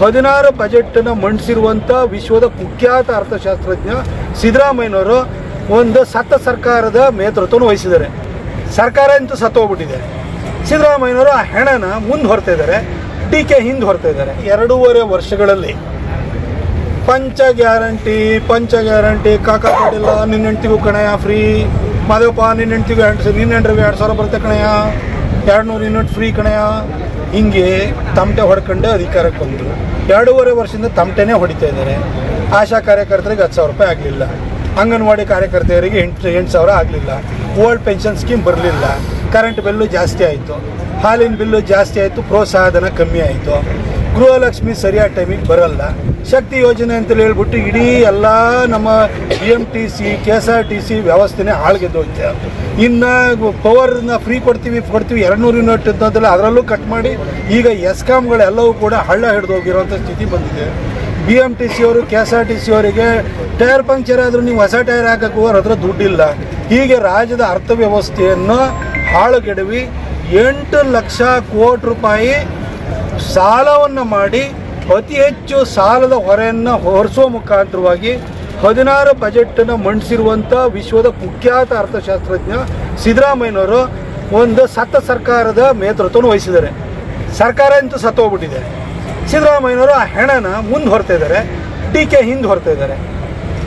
ಹದಿನಾರು ಬಜೆಟನ್ನು ಮಂಡಿಸಿರುವಂಥ ವಿಶ್ವದ ಕುಖ್ಯಾತ ಅರ್ಥಶಾಸ್ತ್ರಜ್ಞ ಸಿದ್ದರಾಮಯ್ಯನವರು ಒಂದು ಸತ್ತ ಸರ್ಕಾರದ ನೇತೃತ್ವವನ್ನು ವಹಿಸಿದ್ದಾರೆ. ಸರ್ಕಾರ ಅಂತೂ ಸತ್ತೋಗ್ಬಿಟ್ಟಿದೆ. ಸಿದ್ದರಾಮಯ್ಯನವರು ಆ ಹೆಣನ ಮುಂದೆ ಹೊರ್ತಾ ಇದ್ದಾರೆ, ಡಿ ಕೆ ಹಿಂದೆ ಹೊರ್ತಾ ಇದ್ದಾರೆ. ಎರಡೂವರೆ ವರ್ಷಗಳಲ್ಲಿ ಪಂಚ ಗ್ಯಾರಂಟಿ ಪಂಚ ಗ್ಯಾರಂಟಿ, ಕಾಕ ಕೊಟ್ಟಿಲ್ಲ ನಿನ್ನ ಹೆಂಡ್ತಿಗೂ ಕಣಯ ಫ್ರೀ ಮಾದೇವಪ್ಪ ನಿನ್ನೆಂಟಿಗೂ ಹೆಂಡ್ತಿಗೂ ಎರಡು ಎರಡು ಸಾವಿರ ಬರುತ್ತೆ ಕಣಯ ಎರಡು ನೂರು ಯೂನಿಟ್ ಫ್ರೀ ಕಣಯ ಹಿಂಗೆ ತಮಟೆ ಹೊಡ್ಕೊಂಡು ಅಧಿಕಾರಕ್ಕೆ ಬಂದರು. ಎರಡೂವರೆ ವರ್ಷದಿಂದ ತಮಟೆನೇ ಹೊಡಿತಾ ಇದ್ದಾರೆ. ಆಶಾ ಕಾರ್ಯಕರ್ತರಿಗೆ ಹತ್ತು ಸಾವಿರ ರೂಪಾಯಿ ಆಗಲಿಲ್ಲ. ಅಂಗನವಾಡಿ ಕಾರ್ಯಕರ್ತೆಯರಿಗೆ ಎಂಟು ಎಂಟು ಸಾವಿರ ಆಗಲಿಲ್ಲ. ಓಲ್ಡ್ ಪೆನ್ಷನ್ ಸ್ಕೀಮ್ ಬರಲಿಲ್ಲ. ಕರೆಂಟ್ ಬಿಲ್ಲು ಜಾಸ್ತಿ ಆಯಿತು. ಹಾಲಿನ ಬಿಲ್ಲು ಜಾಸ್ತಿ ಆಯಿತು. ಪ್ರೋತ್ಸಾಹಧನ ಕಮ್ಮಿ ಆಯಿತು. ಗೃಹಲಕ್ಷ್ಮಿ ಸರಿಯಾದ ಟೈಮಿಗೆ ಬರಲ್ಲ. ಶಕ್ತಿ ಯೋಜನೆ ಅಂತ ಹೇಳ್ಬಿಟ್ಟು ಇಡೀ ಎಲ್ಲ ನಮ್ಮ B M T C K S R T C ವ್ಯವಸ್ಥೆನೇ ಹಾಳ್ಗೆದ್ದೋಯ್ತೆ. ಇನ್ನು ಪವರ್ನ ಫ್ರೀ ಕೊಡ್ತೀವಿ ಕೊಡ್ತೀವಿ ಎರಡು ನೂರು ಯೂನಿಟ್ ಅಂತಂದ್ರೆ ಅದರಲ್ಲೂ ಕಟ್ ಮಾಡಿ, ಈಗ ಎಸ್ಕಾಮ್ಗಳೆಲ್ಲವೂ ಕೂಡ ಹಳ್ಳ ಹಿಡಿದು ಸ್ಥಿತಿ ಬಂದಿದೆ. ಬಿ ಎಂ ಟಿ ಸಿ ಅವರು K S R T C ಅವರಿಗೆ ಟೈರ್ ಪಂಕ್ಚರ್ ಆದರೂ ನೀವು ಹೊಸ ಟೈರ್ ಹಾಕೋಕ್ಕೂ ಅವ್ರ ಹತ್ರ ದುಡ್ಡಿಲ್ಲ. ಹೀಗೆ ರಾಜ್ಯದ ಅರ್ಥವ್ಯವಸ್ಥೆಯನ್ನು ಹಾಳುಗೆಡವಿ ಎಂಟು ಲಕ್ಷ ಕೋಟಿ ರೂಪಾಯಿ ಸಾಲವನ್ನು ಮಾಡಿ ಅತಿ ಹೆಚ್ಚು ಸಾಲದ ಹೊರೆಯನ್ನು ಹೊರಿಸುವ ಮುಖಾಂತರವಾಗಿ ಹದಿನಾರು ಬಜೆಟನ್ನು ಮಂಡಿಸಿರುವಂಥ ವಿಶ್ವದ ಕುಖ್ಯಾತ ಅರ್ಥಶಾಸ್ತ್ರಜ್ಞ ಸಿದ್ದರಾಮಯ್ಯನವರು ಒಂದು ಸತ್ತ ಸರ್ಕಾರದ ನೇತೃತ್ವವನ್ನು ವಹಿಸಿದ್ದಾರೆ. ಸರ್ಕಾರ ಅಂತೂ ಸತ್ತೋಗ್ಬಿಟ್ಟಿದೆ. ಸಿದ್ದರಾಮಯ್ಯನವರು ಆ ಹೆಣನ ಮುಂದೆ ಹೊರ್ತಾ ಇದ್ದಾರೆ. ಡಿ ಕೆ ಹಿಂದೆ ಹೊರ್ತಾ ಇದ್ದಾರೆ.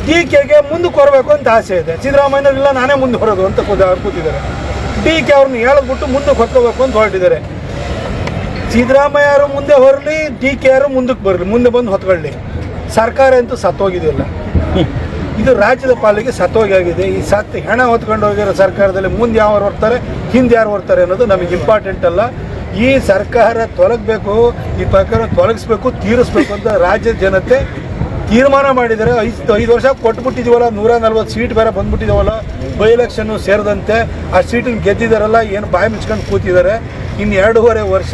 ಡಿ ಕೆಗೆ ಮುಂದೆ ಕೊರಬೇಕು ಅಂತ ಆಸೆ ಇದೆ. ಸಿದ್ದರಾಮಯ್ಯನವರು ಇಲ್ಲ ನಾನೇ ಮುಂದೆ ಹೊರೋದು ಅಂತ ಕೂತ ಕೂತಿದ್ದಾರೆ. ಡಿ ಕೆ ಅವ್ರನ್ನ ಹೇಳದ್ಬಿಟ್ಟು ಮುಂದೆ ಹೊತ್ಕೋಬೇಕು ಅಂತ ಹೊರಟಿದ್ದಾರೆ. ಸಿದ್ದರಾಮಯ್ಯ ಅವರು ಮುಂದೆ ಹೊರಲಿ ಡಿ ಕೆ ಅವರು ಮುಂದಕ್ಕೆ ಬರಲಿ, ಮುಂದೆ ಬಂದು ಹೊತ್ಕೊಳ್ಳಿ. ಸರ್ಕಾರ ಅಂತೂ ಸತ್ತೋಗಿದೆಯಲ್ಲ. ಇದು ರಾಜ್ಯದ ಪಾಲಿಗೆ ಸತ್ತೋಗಿ ಆಗಿದೆ ಈ ಸತ್ತು ಹೆಣ ಹೊತ್ಕೊಂಡು ಹೋಗಿರೋ ಸರ್ಕಾರದಲ್ಲಿ ಮುಂದೆ ಯಾರು ಬರ್ತಾರೆ ಹಿಂದೆ ಯಾರು ಬರ್ತಾರೆ ಅನ್ನೋದು ನಮಗೆ ಇಂಪಾರ್ಟೆಂಟ್ ಅಲ್ಲ. ಈ ಸರ್ಕಾರ ತೊಲಗಬೇಕು, ಈ ಪ್ರಕಾರ ತೊಲಗಿಸ್ಬೇಕು, ತೀರಿಸ್ಬೇಕು ಅಂತ ರಾಜ್ಯದ ಜನತೆ ತೀರ್ಮಾನ ಮಾಡಿದರೆ ಐದು ಐದು ವರ್ಷ ಕೊಟ್ಬಿಟ್ಟಿದೀವಲ್ಲ, ನೂರ ನಲ್ವತ್ತು ಸೀಟ್ ಬೇರೆ ಬಂದ್ಬಿಟ್ಟಿದ್ದೀವಲ್ಲ ಬೈ ಎಲೆಕ್ಷನ್ನು ಸೇರಿದಂತೆ ಆ ಸೀಟಿನ ಗೆದ್ದಿದ್ದಾರಲ್ಲ ಏನು ಬಾಯಿ ಮುಚ್ಕೊಂಡು ಕೂತಿದ್ದಾರೆ. ಇನ್ನು ಎರಡೂವರೆ ವರ್ಷ